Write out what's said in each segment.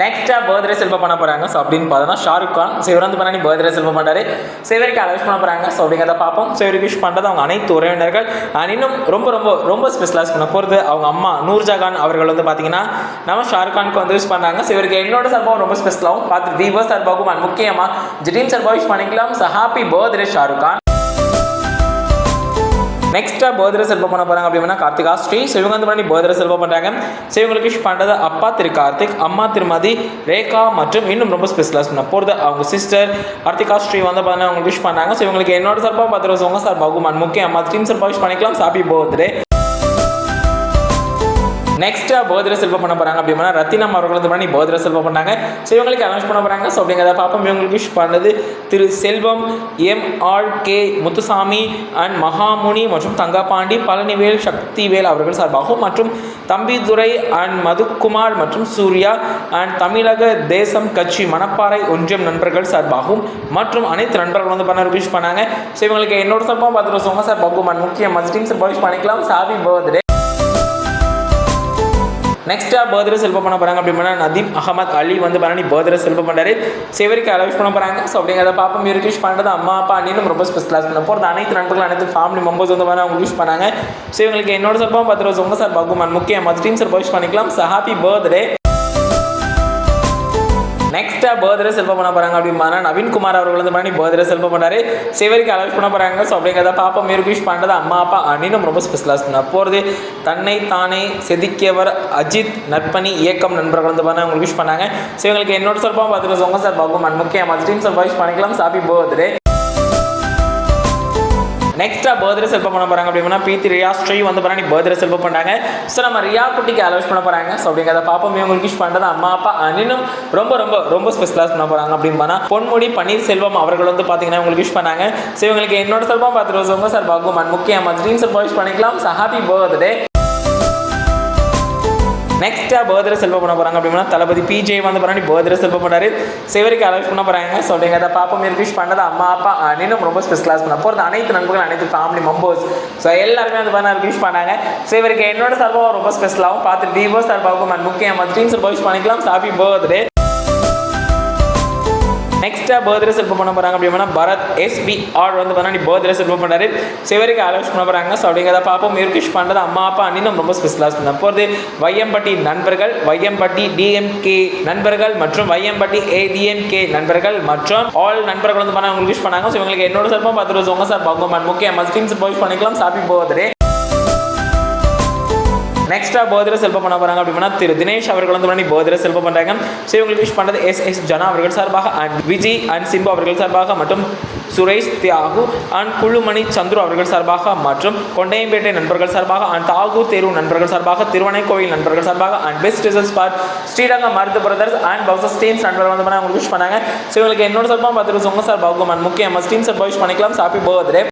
நெக்ஸ்ட்டாக பர்த்டே செல்வம் பண்ண போகிறாங்க ஸோ அப்படின்னு பார்த்தோன்னா ஷாருக் கான் ஸோ இவர் வந்து பண்ணி பர்த்டே செல்வம் பண்ணுறாரு ஸோ இவருக்கு அலோஸ் பண்ண போகிறாங்க ஸோ அப்படிங்கிறத பார்ப்போம். ஸோ இவருக்கு விஷ் பண்ணுறது அவங்க அனைத்து உறவினர்கள். And இன்னும் ரொம்ப ரொம்ப ரொம்ப ஸ்பெஷலைஸ் பண்ண போகிறது அவங்க அம்மா நூர்ஜா கான் அவர்கள் வந்து பார்த்தீங்கன்னா நம்ம ஷாருக் கானுக்கு வந்து விஷ் பண்ணுறாங்க ஸோ இவருக்கு என்னோட சார்பாகவும் ரொம்ப ஸ்பெஷலாகவும் பார்த்து தீபா சார்பாகவும் அண்ட் முக்கியமாக ஜிடீம் சார்பாக விஷ் பண்ணிக்கலாம். So happy birthday Shahrukh Khan. நெக்ஸ்ட்டாக பர்த்டே செல்வம் பண்ண போகிறாங்க அப்படின்னா கார்த்திகா. ஸ்ரீ ஸோ இவங்க வந்து பண்ணி பர்த்டே செல்வம் பண்ணுறாங்க ஸோ இவங்களுக்கு விஷ் பண்ணுறது அப்பா திரு கார்த்திக் அம்மா திருமதி ரேகா மற்றும் இன்னும் ரொம்ப ஸ்பெஷலாக பண்ண போகிறது அவங்க சிஸ்டர் கார்த்திகா ஸ்ரீ வந்து பார்த்தீங்கன்னா அவங்களுக்கு விஷ் பண்ணாங்க ஸோ இவங்களுக்கு என்னோட சார்பாக பத்து வருஷம் உங்கள் சார் பகுமான் முக்கிய அம்மா டீம் சார்பாக விஷ் பண்ணிக்கலாம். ஹாப்பி பர்த்டே நெக்ஸ்ட்டாக போதிர செல்வம் பண்ண போகிறாங்க அப்படின்னா ரத்தினம் அவர்கள் வந்து பண்ணி போதிர செல்வம் பண்ணாங்க. ஸோ இவங்களுக்கு அனௌன்ஸ் பண்ண போகிறாங்க ஸோ அப்படிங்கிறத பார்ப்போம். இவங்களுக்கு விஷ் பண்ணது Thiru Selvam M R K Muthusamy and மகாமுனி மற்றும் தங்கபாண்டி பழனிவேல் சக்திவேல் அவர்கள் சார்பாகவும் மற்றும் தம்பிதுரை அண்ட் மதுக்குமார் மற்றும் சூர்யா அண்ட் தமிழக தேசம் கட்சி மணப்பாறை ஒன்றியம் நண்பர்கள் சார்பாகவும் மற்றும் அனைத்து நண்பர்கள் வந்து பண்ண விஷ் பண்ணாங்க. ஸோ இவங்களுக்கு என்னோட சார்பாக பார்த்துட்டு வருஷம் சார் பகுமான் முக்கிய மஸ்டீம் சார் விஷ் பண்ணிக்கலாம். சாவி பர்த்டே நெக்ஸ்ட்டாக பர்த்டே செல்வம் பண்ண போகிறாங்க அப்படின்னா நதீம் அகமத் அலி வந்து பண்ணி பர்த்டே செல்வம் பண்ணுறாரு சிவருக்கு அலவிஷ் பண்ண போகிறாங்க ஸோ அப்படிங்கிறத பாப்பா மீறி விஷ் பண்ணுறது அம்மா அப்பா அண்ணிலும் ரொம்ப ஸ்பெஷலாக பண்ண போகிறது அனைத்து நண்பர்கள் அனைத்து ஃபேமிலி மெம்பர்ஸ் வந்து பண்ண அவங்க விஷ் பண்ணாங்க. ஸோ இவங்களுக்கு என்னோட சார்பாக பத்து ரோஸ் உங்கள் சார் பகுமான் முக்கிய மற்ற டீம் சார் விஷ் பண்ணிக்கலாம். ஸோ ஹாப்பி பர்த்டே நெக்ஸ்ட்டாக பர்த்டே செல்வம் பண்ண போகிறாங்க அப்படின்னா நவீன்குமார் அவர்கள் வந்து பண்ணி பர்த்டே செல்வம் பண்ணாரு சிவருக்கு அலவுஸ் பண்ண போகிறாங்க ஸோ அப்படிங்கிறத பாப்பா மேற்கு விஷ் பண்ணுறது அம்மா அப்பா அண்ணினும் ரொம்ப ஸ்பெஷலாக பண்ண போகிறது தன்னை தானே செதுக்கியவர் அஜித் நற்பணி இயக்கம் நண்பர்கள் வந்து பண்ண அவங்களுக்கு விஷ் பண்ணாங்க. ஸோ இவங்களுக்கு என்னோட சார்பாக பார்த்துட்டு உங்கள் சார். பகுமான் அண்ட் முக்கியமாக டீம் சார் விஷ் பண்ணிக்கலாம். சாப்பி பர்த்டே நெக்ஸ்ட்டாக பர்த்டே செல்வம் பண்ண போகிறாங்க அப்படின்னா பீத்தி ரியா ஸ்ரீ வந்து பண்ணி பர்த்டே செல்வம் பண்ணாங்க ஸோ நம்ம ரியா குட்டிக்கு அலோஸ் பண்ண போகிறாங்க ஸோ அப்படிங்கிறத பாப்போம். இவங்களுக்கு விஷ் பண்ணுறது அம்மா அப்பா அனினும் ரொம்ப ரொம்ப ரொம்ப ஸ்பெஷலாக பண்ண போகிறாங்க அப்படின்னு பொன்முடி பன்னீர் செல்வம் அவர்கள் வந்து பார்த்தீங்கன்னா உங்களுக்கு விஷ் பண்ணாங்க. ஸோ இவங்களுக்கு என்னோட செல்வம் பார்த்து ரோஸ் சார் பாகுமான் முக்கியமாக ட்ரீம் சார் விஷ் பண்ணிக்கலாம். ஸோ ஹாப்பி பர்த்டே நெக்ஸ்ட்டாக பர்த்டே செல்வம் பண்ண போகிறாங்க அப்படின்னா தளபதி பிஜே வந்து பண்ணி பர்த்டே செல்வம் பண்ணாரு சிவருக்கு அலர்ட் பண்ண போகிறாங்க ஸோ அதை பாப்பா மேற்கு விஷ் பண்ணது அம்மா அப்பா அண்ணனும் ரொம்ப ஸ்பெஷலாக பண்ண போகிறது அனைத்து நண்பர்கள் அனைத்து ஃபேமிலி மெம்பர்ஸ் ஸோ எல்லாருமே வந்து பண்ண விஷ் பண்ணாங்க. ஸோ இவருக்கு என்னோட சார்பாக ரொம்ப ஸ்பெஷலாகவும் பார்த்து டிவோர்ஸ் சார்பாகவும் and முக்கியமாக ட்ரீம் சார் பண்ணிக்கலாம். ஹாப்பி பர்த்டே நெக்ஸ்ட்டாக பர்த்டே செல்வம் பண்ண போகிறாங்க அப்படின்னா பரத் எஸ்பிஆர் வந்து பண்ணி பர்த்டே செல்வம் பண்ணாரு சிவருக்கு அலோஸ் பண்ண போகிறாங்க ஸோ அப்படிங்கிறத பார்ப்போம். மிருகிஷ் பண்ணுறது அம்மா அப்பா அண்ணினும் ரொம்ப ஸ்பெஷலாக பண்ண போகிறது வையம்பட்டி நண்பர்கள் வையம்பட்டி டிஎம்கே நண்பர்கள் மற்றும் வையம்பட்டி ஏடிஎம்கே நண்பர்கள் மற்றும் ஆல் நண்பர்கள் வந்து பண்ண உங்களுக்கு விஷ் பண்ணாங்க. ஸோ இவங்களுக்கு என்னோட சார்பாக பத்து ரோஸ் உங்கள் சார் பகவான் முக்கிய மஸ்டீம்ஸ் போய் பண்ணிக்கலாம். சாப்பி பர்த்டே நெக்ஸ்ட்டாக போதிர செல்வம் பண்ண போகிறாங்க அப்படின்னா திரு தினேஷ் அவர்கள் வந்து பண்ணி பர்த்டே செல்வம் பண்ணுறாங்க ஸோ இவங்களுக்கு விஷ் பண்ணுறது எஸ் எஸ் ஜனா அவர்கள் சார்பாக அண்ட் விஜய் அண்ட் சிம்பு அவர்கள் சார்பாக மற்றும் சுரேஷ் தியாகு அண்ட் குழுமணி சந்துரு அவர்கள் சார்பாக மற்றும் கொண்டையம்பேட்டை நண்பர்கள் சார்பாக அண்ட் தாகு தெரு நண்பர்கள் சார்பாக திருவனைக்கோவில் நண்பர்கள் சார்பாக and best results for Srirangam மருத்து brothers and பவுசஸ் டீம்ஸ் நண்பர்கள் வந்து பண்ண அவங்களுக்கு விஷ் பண்ணாங்க. ஸோ இவங்களுக்கு என்னோட சார்பாக பார்த்துட்டு உங்கள் சார். பகுமான் அண்ட் முக்கிய டீம் சார் விஷ் பண்ணிக்கலாம். ஹாப்பி பர்த்டே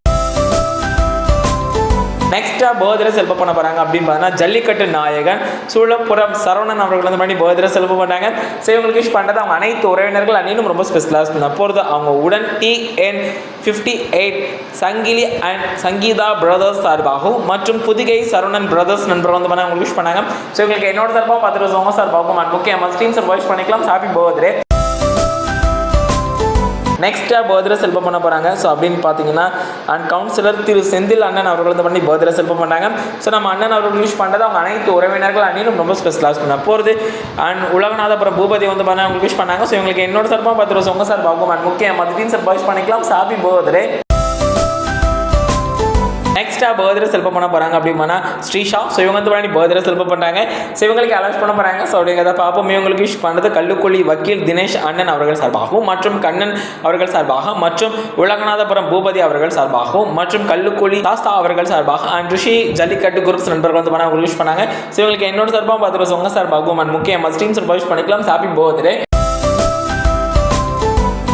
நெக்ஸ்ட்டாக பர்த்டே செல்வம் பண்ண போகிறாங்க அப்படின்னு பார்த்தீங்கன்னா ஜல்லிக்கட்டு நாயகன் சூழப்புறம் சரவணன் அவர்கள் வந்து பண்ணி பர்த்டே செல்வம் பண்ணாங்க ஸோ இவங்களுக்கு விஷ் பண்ணுறது அவங்க அனைத்து உறவினர்கள் அன்னையும் ரொம்ப ஸ்பெஷலாக பண்ண போகிறது அவங்க உடன் TN fifty eight Sangili and Sangeetha brothers சார்பாகவும் மற்றும் புதுகை சரவணன் பிரதர்ஸ் நண்பர் வந்து பண்ண அவங்களுக்கு விஷ் பண்ணாங்க. ஸோ இவங்களுக்கு என்னோட சார்பாக பத்து வருஷம் சார்பாகவும் அண்ட் முக்கிய ஸ்டீம் சார் வாய்ஸ் பண்ணிக்கலாம். ஹாப்பி பர்த்டே நெக்ஸ்ட்டாக பர்த்டே செல்வம் பண்ண போகிறாங்க ஸோ அப்படின்னு பார்த்தீங்கன்னா அண்ட் கவுன்சிலர் திரு செந்தில் அண்ணன் அவர்கள் வந்து பண்ணி பர்த்டே செல்வம் பண்ணாங்க ஸோ நம்ம அண்ணன் அவர்கள் யூஸ் பண்ணுறது அவங்க அனைத்து உறவினர்கள் அண்ணிலும் ரொம்ப ஸ்பெஷலாக பண்ண போகிறது அண்ட் உலகநாதபுரம் பூபதி வந்து பண்ண அவங்களுக்கு விஷ் பண்ணாங்க. ஸோ இவங்களுக்கு என்னோட சார்பாக பத்து ரூபா உங்கள் சார் பாகும் அண்ட் முக்கிய மதியம் சார் பாய்ஸ் பண்ணிக்கலாம். சாப்பி பர்த்டே நெக்ஸ்ட்டாக பர்த்டே செல்ப பண்ண போகிறாங்க அப்படின்னா ஸ்ரீஷா ஸோ இவங்க வந்து பண்ணி பர்த்டே செல்ப பண்ணுறாங்க ஸோ இவங்களுக்கு அலௌன்ஸ் பண்ண போகிறாங்க ஸோ அப்படிங்கிறத பார்ப்போம். இவங்களுக்கு விஷ் பண்ணுறது கல்லுக்குழி வக்கீல் தினேஷ் அண்ணன் அவர்கள் சார்பாகவும் மற்றும் கண்ணன் அவர்கள் சார்பாக மற்றும் உலகநாதபுரம் பூபதி அவர்கள் சார்பாகவும் மற்றும் கல்லுக்குழி தாஸ்தா அவர்கள் சார்பாக அண்ட் ரிஷி ஜல்லிக்கட்டு குரூப்ஸ் நண்பர்கள் வந்து பண்ண அவங்களுக்கு விஷ் பண்ணாங்க. ஸோ இவங்களுக்கு என்னோட சார்பாக பத்து சொங்க உங்கள் சார்பாகவும் அண்ட் முக்கியமாக ஸ்டீம் சார் விஷ் பண்ணிக்கலாம். ஹாப்பி பர்த்டே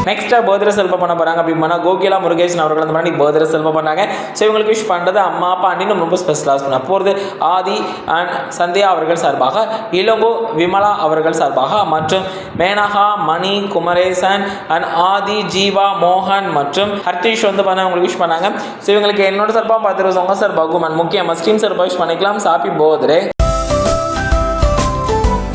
நெக்ஸ்ட்டாக பர்த்டே செல்பம் பண்ண போகிறாங்க அப்படின்னா கோகிலா முருகேசன் அவர்கள் அந்த மாதிரி பர்த்டே செல்பம் பண்ணாங்க. ஸோ இவங்களுக்கு விஷ் பண்ணுறது அம்மா அப்பா அண்ணினும் ரொம்ப ஸ்பெஷலாக பண்ண போகிறது ஆதி அண்ட் சந்தியா அவர்கள் சார்பாக இளங்கோ விமலா அவர்கள் சார்பாக மற்றும் மேனகா மணி குமரேசன் அண்ட் ஆதி ஜீவா மோகன் மற்றும் ஹர்தீஷ் வந்து பண்ண உங்களுக்கு விஷ் பண்ணாங்க. ஸோ இவங்களுக்கு என்னோட சார்பாக பார்த்துருவாங்க சார் பகுமன் முக்கியமாக ஸ்டீம் சார்பாக விஷ் பண்ணிக்கலாம். சாப்பி போதரே